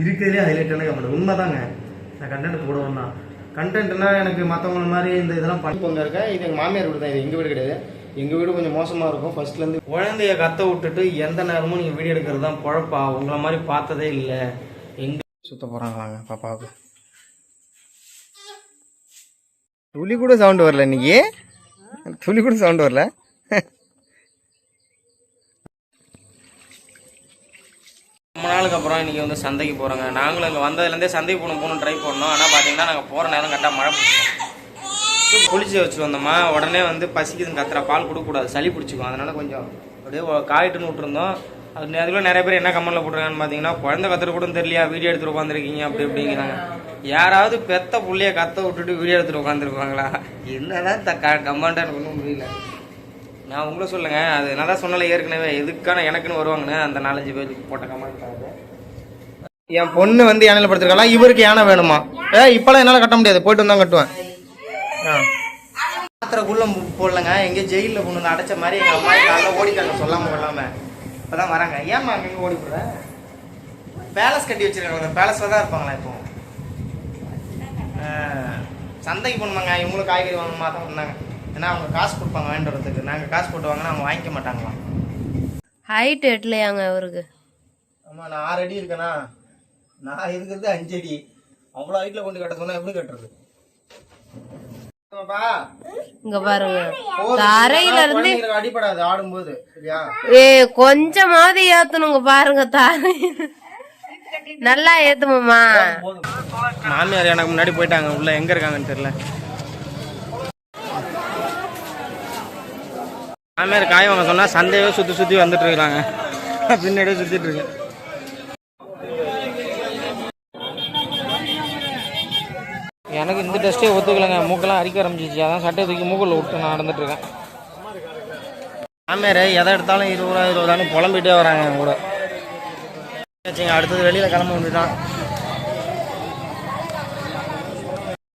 இருக்கிறதுலே ஹைலைட்டான கமெண்ட் உண்மைதாங்க. நான் கண்டென்ட் போடுவேன் தான். கண்டென்ட்னா எனக்கு மற்றவங்கள மாதிரி இந்த இதெல்லாம் பண்ணி போங்க இருக்கேன் இது எங்கள் மாமியார் வீடு தான் இது எங்கள் வீடு கிடையாது. எங்கள் வீடு கொஞ்சம் மோசமாக இருக்கும். ஃபர்ஸ்ட்லேருந்து குழந்தைய கத்த விட்டுட்டு எந்த நேரமும் நீங்கள் வீடியோ எடுக்கிறது தான் குழப்பா? உங்களை மாதிரி பார்த்ததே இல்லை. எங்க சுத்த போகிறாங்க வாங்க பாப்பாவுக்கு. துளி கூட சவுண்ட் வரல இன்னைக்கு. துளி கூட சவுண்ட் வரல. நாளுக்கு அப்புறம் இன்னைக்கு வந்து சந்தைக்கு போகிறோங்க நாங்களும் இங்கே வந்ததுலேருந்தே சந்தைக்கு போகணும் போகணும் ட்ரை பண்ணோம். ஆனால் பார்த்தீங்கன்னா நாங்கள் போகிற நேரம் கரெக்டாக மழை பிடிச்சோம் குளிச்சு வச்சு வந்தோமா உடனே வந்து பசிக்குதுன்னு கத்துற பால் கொடுக்கக்கூடாது சளி பிடிச்சிக்கும். அதனால கொஞ்சம் அப்படியே காயிட்டுன்னு விட்டுருந்தோம். அது அதுக்குள்ள நிறைய பேர் என்ன கமெண்டில் போட்டுருக்காங்கன்னு பார்த்தீங்கன்னா குழந்தை கத்துற கூட தெரியலையா வீடியோ எடுத்துட்டு உட்காந்துருக்கீங்க அப்படி இப்படிங்கிறாங்க யாராவது பெத்த புள்ளைய கத்த விட்டுட்டு வீடியோ எடுத்துகிட்டு உட்காந்துருப்பாங்களா என்னதான் த கமெண்ட்டாக எனக்கு ஒன்றும் புரியல. நான் உங்களை சொல்லுங்க அது நான் தான் சொன்னல ஏற்கனவே. எதுக்கான எனக்குன்னு வருவாங்கன்னு அந்த நாலஞ்சு பேருக்கு போட்ட கமெண்ட் என் பொண்ணு வந்து யானையில் படுத்திருக்கலாம் இவருக்கு யானை வேணுமா? ஏ இப்பெல்லாம் என்னால் கட்ட முடியாது. போயிட்டு வந்தா கட்டுவேன். ஆ. பாத்திரக்குள்ள போடலங்க. எங்கேயோ ஜெயிலில் கொண்டு வந்து அடைச்ச மாதிரி எங்கள் அம்மா காலைல ஓடிட்டாங்க சொல்லாம கொள்ளாம. இப்போதான் வராங்க. ஏம்மா அங்கே ஓடி போடுற பேலஸ் கட்டி வச்சிருக்காங்க பேலஸில் தான் இருப்பாங்களா இப்போ. சந்தைக்கு போகணுமாங்க. இவங்களும் காய்கறி வாங்கணுமா தான் வந்தாங்க. ஏன்னா அவங்க காசு கொடுப்பாங்க வாங்கிட்டு வரதுக்கு. நாங்கள் காசு போட்டு வாங்கினா அவங்க வாங்கிக்க மாட்டாங்களாம் ஹைட் எட்டலையாங்க அவருக்கு. ஆமாம் நான் ஆறு அடி இருக்கேனா? நான் இருக்கிறது அஞ்சு அடி. அவ்வளோ ஹைட்டில் கொண்டு கட்ட சொன்னா எப்படி கட்டுறது? இங்க பாருங்க. தரையில இருந்து அடிபடாது ஆடும்போது. சரியா? ஏ கொஞ்சமாவது ஏத்தணுங்க பாருங்க தரை. நல்லா ஏத்துமாமா மாமியார் எனக்கு முன்னாடி போயிட்டாங்க. உள்ள எங்க இருக்காங்கன்னு தெரியல. மாமியார் காய் வாங்க சொன்னா சந்தையவே சுத்தி சுத்தி வந்துட்டு இருக்காங்க. பின்னாடியே சுத்திட்டு இருக்கு. எனக்கு இந்த டெஸ்ட்டே ஒத்துக்கலைங்க. மூக்கெல்லாம் அரிக்க ஆரம்பிச்சிச்சு அதான் சட்டையை தூக்கி மூக்கில் விட்டு நான் நடந்துட்டு இருக்கேன். மாமியார் எதை எடுத்தாலும் இருபது ரூபா இருபது ரூபான்னு புலம்பிட்டே வராங்க என் கூட. அடுத்தது வெளியில கிளம்ப வேண்டியதான்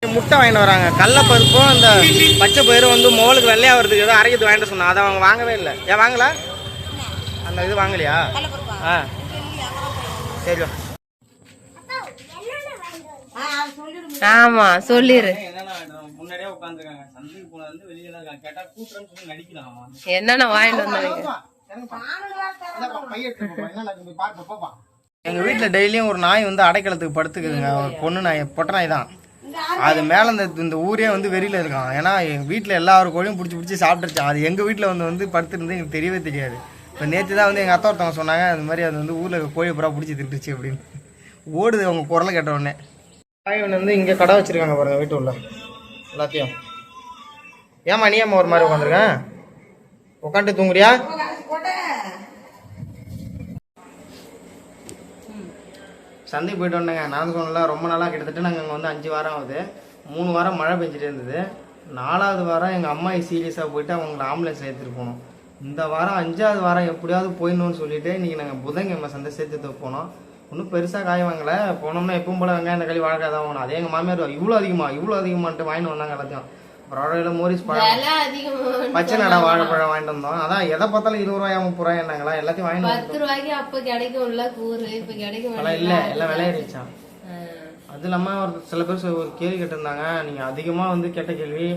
முட்டை வாங்கிட்டு வராங்க. கடலப்பருப்பும் அந்த பச்சை பயிரும் வந்து மோளுக்கு வெள்ளையா வருதுக்கு ஏதோ அரைக்கிறது வாங்கிட்டு சொன்னா அதை அவங்க வாங்கவே இல்லை. ஏன் வாங்கல? அந்த இது வாங்கலையா? ஆ. சரி. ஆமா சொல்லிரு. என்னென்ன வாங்கிட்டு வந்தாங்க? எங்க வீட்ல டெய்லியும் ஒரு நாய் வந்து அடைக்கலத்துக்கு படுத்துக்குதுங்க. ஒரு பொண்ணு நாய் பொட்டை நாய் தான். அது மேல இந்த இந்த ஊரே வந்து வெறியில இருக்கான். ஏன்னா எங்க வீட்ல எல்லா ஒரு கோழியும் பிடிச்சி பிடிச்சி சாப்பிட்டுருச்சான் அது எங்க வீட்ல வந்து வந்து படுத்துருந்து எங்களுக்கு தெரியவே தெரியாது. இப்போ நேற்று தான் வந்து எங்க அத்தை ஒருத்தவங்க சொன்னாங்க அது மாதிரி அது வந்து ஊர்ல கோழி புறா பிடிச்சி திட்டுச்சு அப்படின்னு. ஓடுது அவங்க குரலை கேட்ட உடனே. ஒன்று வந்து இங்கே கடை வச்சிருக்காங்க பாருங்க வீட்டு உள்ள. எல்லாத்தையும். ஏமா நீ ஏம்மா ஒரு மாதிரி உட்காந்துருக்கேன் உட்காந்துட்டு தூங்குறியா? சந்தைக்கு போயிட்டு வந்தேங்க. நான் ரொம்ப நாளாக கிட்டத்தட்ட நாங்கள் அங்கே வந்து அஞ்சு வாரம் ஆகுது. மூணு வாரம் மழை பெஞ்சிட்டு இருந்தது. நாலாவது வாரம் எங்கள் அம்மா சீரியஸாக போயிட்டு அவங்கள ஆம்புலன்ஸ் எடுத்துகிட்டு போனோம். இந்த வாரம் அஞ்சாவது வாரம் எப்படியாவது போயிடணும்னு சொல்லிட்டு இன்றைக்கி நாங்கள் புதன்கிழமை சந்தை சேர்த்து போனோம். ஒன்றும் பெருசாக காய வாங்கலை. போனோம்னா எப்பவும் போல வெங்காயம் தக்காளி வாழைக்காய் தான் வாங்கணும். அதே எங்கள் மாமியார் இவ்வளோ அதிகமாக இவ்வளோ அதிகமான்ட்டு வாங்கிட்டு வந்தாங்க எல்லாத்தையும். அவ்வளோ மோரிஸ் பழம் பச்சை நடை வாழைப்பழம் வாங்கிட்டு வந்தோம். அதான் எதை பார்த்தாலும் இருபது ரூபாயா முப்பது ரூபாய் என்னங்களா? எல்லாத்தையும் வாங்கிட்டு பத்து ரூபாய்க்கு அப்ப கிடைக்கும்ல கூறு இப்ப கிடைக்கும் இல்லை. எல்லாம் விளையாடிச்சான் அது இல்லாமல் ஒரு சில பேர் ஒரு கேள்வி கேட்டிருந்தாங்க. நீங்கள் அதிகமாக வந்து கேட்ட கேள்வி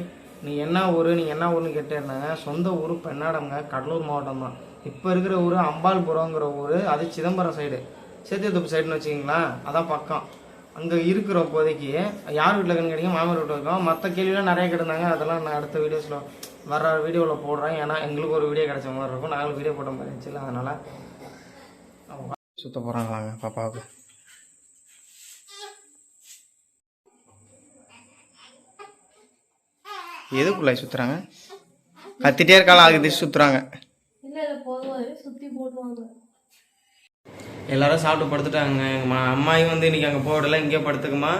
நீ என்ன ஊர் நீங்கள் என்ன ஊர்னு கேட்டிருந்தாங்க சொந்த ஊர் பெண்ணாடம்ங்க. கடலூர் மாவட்டம் தான். இப்போ இருக்கிற ஊர் அம்பாள்புரங்கிற ஊர் அது சிதம்பரம் சைடு சேத்தியத்தோப்பு சைடுன்னு வச்சுக்கிங்களேன் அதான் பக்கம். அங்கே இருக்கிற இப்போதைக்கு யார் வீட்டில் இருக்குன்னு கேட்டீங்க மாமர் வீட்டில் இருக்கோம். மற்ற கேள்வியெலாம் நிறைய கிடந்தாங்க அதெல்லாம் நான் அடுத்த வீடியோஸில் வர வீடியோவில் போடுறேன். ஏன்னா எங்களுக்கு ஒரு வீடியோ கிடைச்ச மாதிரி இருக்கும். நாங்களும் வீடியோ போட்ட மாதிரி இருந்துச்சு அதனால் சுத்த போகிறாங்களாங்க பாப்பாவுக்கு. எதுக்குள்ள சுத்துறாங்க? கத்திட்டே இருக்காளா ஆகுது சுற்றுறாங்க சுத்துறாங்க. இல்ல இல்ல போதும் சுத்தி போடுவாங்க. எல்லாரும் சாப்பிட்டு படுத்துட்டாங்க. எங்கள் மா அம்மாயும் வந்து இன்றைக்கி அங்கே போடல இங்கேயே படுத்துக்குமா?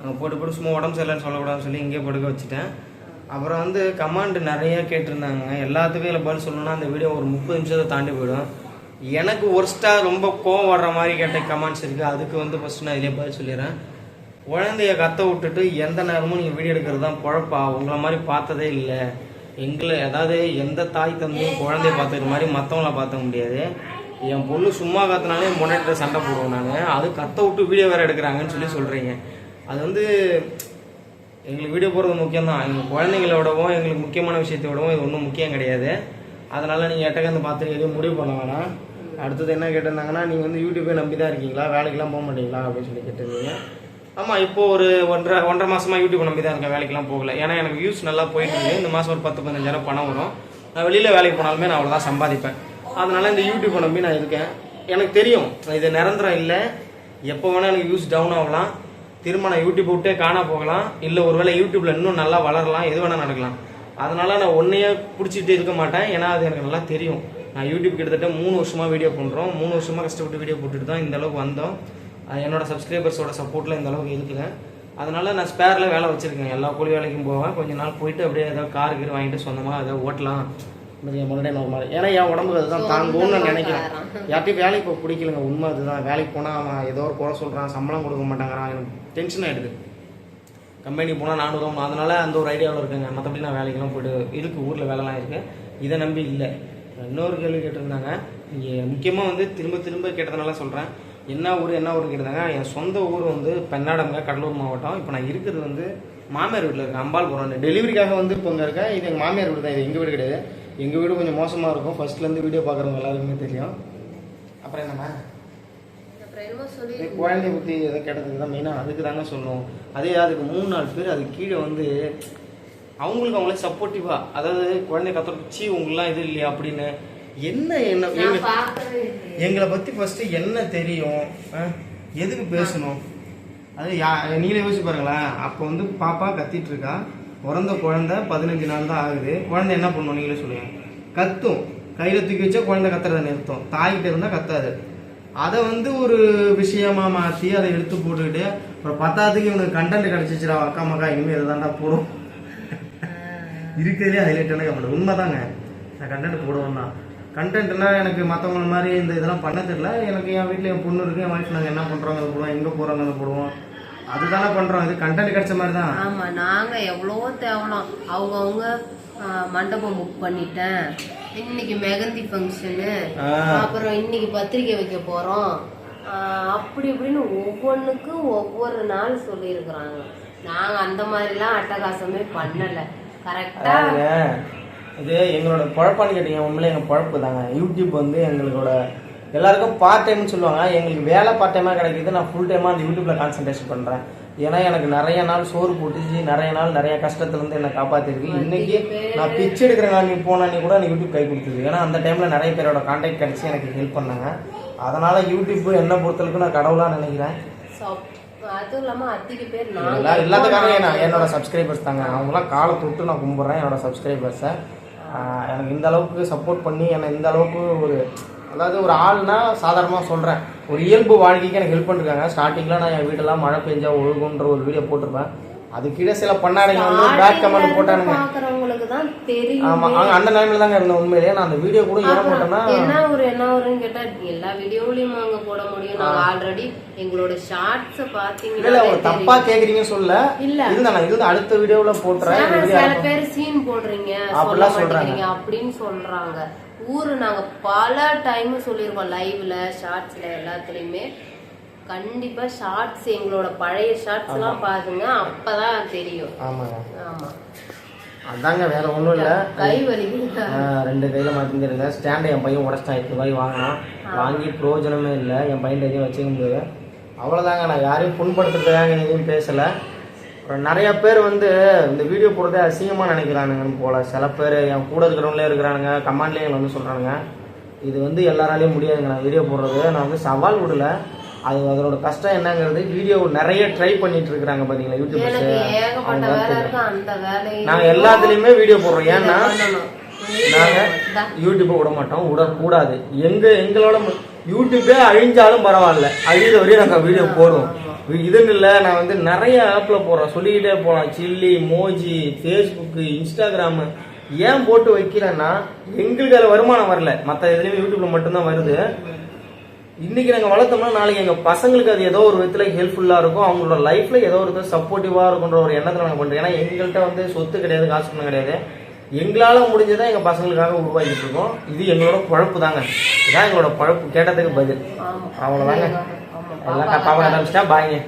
அங்கே போட்டு போட்டு சும்மா உடம்பு சரியில்லைன்னு சொல்லக்கூடாதுன்னு சொல்லி இங்கேயே படுக்க வச்சுட்டேன். அப்புறம் வந்து கமாண்ட் நிறைய கேட்டிருந்தாங்க. எல்லாத்துக்கும் இல்லை பதில் சொல்லணும்னா அந்த வீடியோ ஒரு முப்பது நிமிஷத்தை தாண்டி போயிடும். எனக்கு ஒர்ஸ்ட்டாக ரொம்ப கோவம் வர்ற மாதிரி கேட்ட கமெண்ட்ஸ் இருக்குது அதுக்கு வந்து ஃபஸ்ட்டு நான் இதிலே பதில் சொல்லிடுறேன். குழந்தைய கத்த விட்டுட்டு எந்த நேரமும் நீங்கள் வீடியோ எடுக்கிறது தான் குழப்பா? உங்களை மாதிரி பார்த்ததே இல்லை. எங்களை அதாவது எந்த தாய் தந்தையும் குழந்தைய பார்த்துக்கிற மாதிரி மற்றவங்கள பார்த்துக்க முடியாது. என் பொண்ணு சும்மா கத்துனாலே முன்னாடி சண்டை போடுவோம் நான். அது கத்த விட்டு வீடியோ வேற எடுக்கிறாங்கன்னு சொல்லி சொல்றீங்க. அது வந்து எங்களுக்கு வீடியோ போடுறது முக்கியம் தான் எங்கள் குழந்தைங்களோடவும் எங்களுக்கு முக்கியமான விஷயத்தோடவும் இது ஒன்றும் முக்கியம் கிடையாது. அதனால நீங்கள் எட்டக்கந்து பார்த்து எதுவும் முடிவு பண்ண வேணாம். அடுத்தது என்ன கேட்டிருந்தாங்கன்னா நீங்கள் வந்து யூடியூப்பை நம்பி தான் இருக்கீங்களா? வேலைக்கெல்லாம் போக மாட்டீங்களா? அப்படின்னு சொல்லி கேட்டிருந்தீங்க. ஆமாம் இப்போ ஒரு ஒன்றரை ஒன்றரை மாதமாக யூடியூப் நம்பி தான் இருக்கேன். வேலைக்கெல்லாம் போகல. ஏன்னா எனக்கு வியூஸ் நல்லா போயிட்டு இருக்கு. இந்த மாதம் ஒரு பத்து பதினஞ்சாயிரம் பணம் வரும். நான் வெளியில் வேலைக்கு போனாலுமே நான் அவ்வளோதான் சம்பாதிப்பேன். அதனால இந்த யூடியூப்பை நம்பி நான் இருக்கேன். எனக்கு தெரியும் இது நிரந்தரம் இல்லை. எப்போ வேணால் எனக்கு வியூஸ் டவுன் ஆகலாம். திரும்ப நான் யூடியூப் விட்டே காணா போகலாம். இல்லை ஒருவேளை யூடியூப்ல இன்னும் நல்லா வளரலாம். எது வேணால் நடக்கலாம். அதனால நான் ஒன்றையே பிடிச்சிட்டு இருக்க மாட்டேன். ஏன்னா அது எனக்கு நல்லா தெரியும். நான் யூடியூப் கிட்டத்தட்ட மூணு வருஷமா வீடியோ பண்ணுறோம் மூணு வருஷமா கஷ்டப்பட்டு வீடியோ போட்டுட்டு தான் இந்த அளவுக்கு வந்தோம். அது என்னோட சப்ஸ்கிரைபர்ஸோட சப்போர்ட்டில் இந்த அளவுக்கு இருக்குங்க அதனால நான் ஸ்பேரில் வேலை வச்சிருக்கேன். எல்லா கூலி வேலைக்கும் போவேன். கொஞ்ச நாள் போயிட்டு அப்படியே ஏதாவது கார் கீர் வாங்கிட்டு சொந்தமாக ஏதாவது ஓட்டலாம். முன்னாடி நார்மல் ஏன்னா என் உடம்புக்கு அதுதான் தாங்கும்னு நான் நினைக்கிறேன். யார்ட்டையும் வேலைக்கு போக பிடிக்கலங்க. உண்மை அதுதான். வேலைக்கு போனால் அவன் ஏதோ ஒரு குறை சொல்கிறான் சம்பளம் கொடுக்க மாட்டாங்கிறான். எனக்கு டென்ஷன் ஆகிடுது கம்பெனி போனால் நானும் உதவும் அதனால அந்த ஒரு ஐடியாவில் இருக்குங்க. மற்றபடி நான் வேலைக்கெல்லாம் போயிட்டு இருக்கு. ஊரில் வேலைலாம் இருக்கு. இதை நம்பி இல்லை. இன்னொரு கேள்வி கேட்டிருந்தாங்க. இங்கே முக்கியமாக வந்து திரும்ப திரும்ப கேட்டதுனால சொல்கிறேன் என்ன ஊர் என்ன ஊர்னு கேட்டிருந்தாங்க. என் சொந்த ஊர் வந்து பெண்ணாடம்ங்க கடலூர் மாவட்டம். இப்போ நான் இருக்கிறது வந்து மாமியார் வீட்டில் இருக்கேன். அம்பாள்புரம் டெலிவரிக்காக வந்து இப்போ இங்கே இருக்கேன். இது எங்கள் மாமியார் வீடு தான். இது எங்கள் வீடு கிடையாது. எங்கள் வீடு கொஞ்சம் மோசமாக இருக்கும். ஃபர்ஸ்ட்லேருந்து வீடியோ பார்க்குறவங்க எல்லாருக்குமே தெரியும். அப்புறம் என்னம்மா குழந்தைய பற்றி எதை கேட்டதுக்கு தான் மெயினாக அதுக்கு தாங்க சொல்லணும் அதே அதுக்கு மூணு நாலு பேர் அது கீழே வந்து அவங்களுக்கு அவங்களே சப்போர்ட்டிவா அதாவது குழந்தை கத்தொச்சி உங்களெலாம் இது இல்லையா? அப்படின்னு என்ன என்ன எங்களை பற்றி ஃபஸ்ட்டு என்ன தெரியும்? எதுக்கு பேசணும்? அது யா நீங்களே யோசிச்சு பாருங்களேன். அப்போ வந்து பாப்பா கத்திட்டு இருக்கா? பிறந்த குழந்தை பதினஞ்சு நாள் தான் ஆகுது. குழந்தை என்ன பண்ணும்? நீங்களே சொல்லுங்க. கத்தும். கையில தூக்கி வச்சா குழந்தை கத்துறத நிறுத்தும். தாய்கிட்ட இருந்தா கத்தாது. அதை வந்து ஒரு விஷயமா மாற்றி அதை எடுத்து போட்டுக்கிட்டு அப்புறம் பத்தாவதுக்கு இவனுக்கு கண்டென்ட் கிடச்சிச்சிடா அக்கா மக்கா இனிமேல் இதை தாண்டா போடும். இருக்கிறதுலே ஹைலைட்டான கமெண்ட் உண்மைதாங்க. நான் கண்டென்ட் போடுவேன் தான் கண்டென்ட்னா எனக்கு மற்றவங்கள மாதிரி இந்த இதெல்லாம் பண்ண தெரியல. எனக்கு என் வீட்டில் என் பொண்ணு இருக்கு. என் ஒய்ஃப் நாங்கள் என்ன பண்ணுறோம் அதை போடுவோம். எங்கே போகிறோம் அதை போடுவோம். அதுதானே பண்ணுறோம் இது கண்டென்ட் கிடைச்ச மாதிரி தான் ஆமா நாங்க எவ்வளவோ தேவலாம். அவங்கவுங்க மண்டபம் புக் பண்ணிட்டேன். இன்னைக்கு மெகந்தி ஃபங்க்ஷனு. அப்புறம் இன்னைக்கு பத்திரிக்கை வைக்க போறோம். அப்படி இப்படின்னு ஒவ்வொன்றுக்கும் ஒவ்வொரு நாள் சொல்லியிருக்கிறாங்க. நாங்க அந்த மாதிரிலாம் அட்டகாசமே பண்ணல. கரெக்டா அதாவதுங்க, இது எங்களோட பொழப்பான்னு கேட்டீங்க உண்மையிலே எங்கள் பொழப்பு தாங்க யூடியூப் வந்து எங்களோட எல்லாருக்கும் பார்ட் டைம்னு சொல்லுவாங்க. எங்களுக்கு வேலை பார்ட் டைமாக கிடைக்குது. நான் ஃபுல் டைமாக அந்த யூடியூப்ல கான்சன்ட்ரேஷன் பண்ணுறேன் ஏன்னா எனக்கு நிறைய நாள் சோறு போட்டுச்சு. நிறைய நாள் நிறைய கஷ்டத்துல இருந்து என்னை காப்பாத்திருக்கு. இன்னைக்கு நான் பிச்சை எடுக்கிறேங்க நீ போனா நீ கூட எனக்கு யூடியூப் கை கொடுத்தது ஏன்னா அந்த டைம்ல நிறைய பேரோட கான்டாக்ட் கிடைச்சி எனக்கு ஹெல்ப் பண்ணாங்க. அதனால யூடியூப் என்னை பொறுத்தளவுக்கு நான் கடவுளா நினைக்கிறேன். அதுவும் இல்லாம அதிக பேர் எல்லா நாங்க எல்லாத்துக்காக நான் என்னோட சப்ஸ்கிரைபர்ஸ் தாங்க. அவங்களாம் காலை தொட்டு நான் கும்பிட்றேன் என்னோட சப்ஸ்கிரைபர்ஸை எனக்கு இந்த அளவுக்கு சப்போர்ட் பண்ணி என்னை இந்த அளவுக்கு ஒரு அதாவது ஒரு ஆள்னா சாதாரணமாக சொல்கிறேன் ஒரு இயல்பு வாழ்க்கைக்கு எனக்கு ஹெல்ப் பண்ணிருக்காங்க. ஸ்டார்டிங்கில் நான் என் வீடெல்லாம் மழை பெஞ்சா ஒழுகுன்ற ஒரு வீடியோ போட்டிருப்பேன். அது கீழே சில பண்ணாடைங்க வந்து பேக் கமெண்ட் போட்டானுங்க. பாக்குறவங்களுக்கு தான் தெரியும். ஆமா அந்த நிலைமையில தாங்க இருந்தேன் உண்மையிலேயே. நான் அந்த வீடியோ கூட ஏன் போட்டேன்னா என்ன ஒரு என்ன வரும்னு கேட்டா எல்லா வீடியோலயும் அங்க போட முடியும். நாங்க ஆல்ரெடி எங்களோட ஷார்ட்ஸ் இல்ல இல்ல அவங்க தப்பா கேக்குறீங்கன்னு சொல்ல இல்ல. இருந்தா நான் இது அடுத்த வீடியோல வீடியோ சில பேர் சீன் போடுறீங்க. அப்படிலாம் சொல்றாங்க. அப்படின்னு சொல்றாங்க. ஊரு நாங்க பல டைம் சொல்லிருக்கோம் லைவ்ல ஷார்ட்ஸ்ல எல்லாத்துலயுமே. கண்டிப்பா ஷார்ட்ஸ் எங்களோட பழைய ஷார்ட்ஸ் எல்லாம் பாருங்க அப்பதான் தெரியும். ஆமாங்க. ஆமா. அதாங்க வேற ஒண்ணும் இல்ல. கை வலிக்குது ரெண்டு கையில மாத்திருந்தேன் ஸ்டாண்ட் என் பையன் உடச்சிட்டான் எட்டு ரூபாய் வாங்கினான் வாங்கி பிரயோஜனமே இல்லை. என் பையன் எதையும் வச்சுக்க முடியாது அவ்வளவுதாங்க நான் யாரையும் புண்படுத்துறதுக்காக எதையும் பேசல. நிறைய பேர் வந்து இந்த வீடியோ போடுறதே அசிங்கமா நினைக்கிறானுங்கன்னு போல. சில பேர் என் கூட இருக்கிறவங்களே இருக்கிறானுங்க கமாண்ட்லேயே எங்களை வந்து சொல்றானுங்க. இது வந்து எல்லாராலையும் முடியாதுங்க. நான் வீடியோ போடுறது நான் வந்து சவால் விடல. அது அதனோட கஷ்டம் என்னங்கிறது வீடியோ நிறைய ட்ரை பண்ணிட்டு இருக்கிறாங்க பாத்தீங்களா யூடியூபர்ஸ் எனக்கு ஏகப்பட்ட வேலை இருக்கு அந்த வேலையை நாங்க எல்லாத்துலயுமே வீடியோ போடுறோம். ஏன்னா பண்ணணும். நாங்க யூடியூப்பை விட மாட்டோம் விடக்கூடாது எங்க எங்களோட யூடியூப்பே அழிஞ்சாலும் பரவாயில்ல. அழிஞ்ச வரையும் நாங்க வீடியோ போடுவோம். இதுன்னு இல்லை நான் வந்து நிறைய ஆப்ல போடுறேன். சொல்லிக்கிட்டே போகலாம் சில்லி மோஜி ஃபேஸ்புக்கு இன்ஸ்டாகிராம் ஏன் போட்டு வைக்கிறேன்னா எங்களுக்கு அதில் வருமானம் வரல. மற்ற இதுலேயும் யூடியூப்ல மட்டும்தான் வருது. இன்னைக்கு நாங்கள் வளர்த்தோம்னா நாளைக்கு எங்கள் பசங்களுக்கு அது ஏதோ ஒரு விதத்தில் ஹெல்ப்ஃபுல்லாக இருக்கும். அவங்களோட லைஃப்ல ஏதோ ஒரு விதத்தில் சப்போர்ட்டிவாக இருக்குன்ற ஒரு எண்ணத்தில் நாங்கள் பண்ணுறோம் ஏன்னா எங்கள்கிட்ட வந்து சொத்து கிடையாது காசு பணம் கிடையாது. எங்களால் முடிஞ்சதை எங்கள் பசங்களுக்காக உருவாக்கிட்டு இருக்கோம். இது எங்களோட பழப்பு தாங்க இதான் எங்களோட பழப்பு. கேட்டதுக்கு பதில். அவ்வளோதாங்க ஆமா எல்லாம் பாப்பா ஆரம்பிச்சிட்டா பாய்ங்க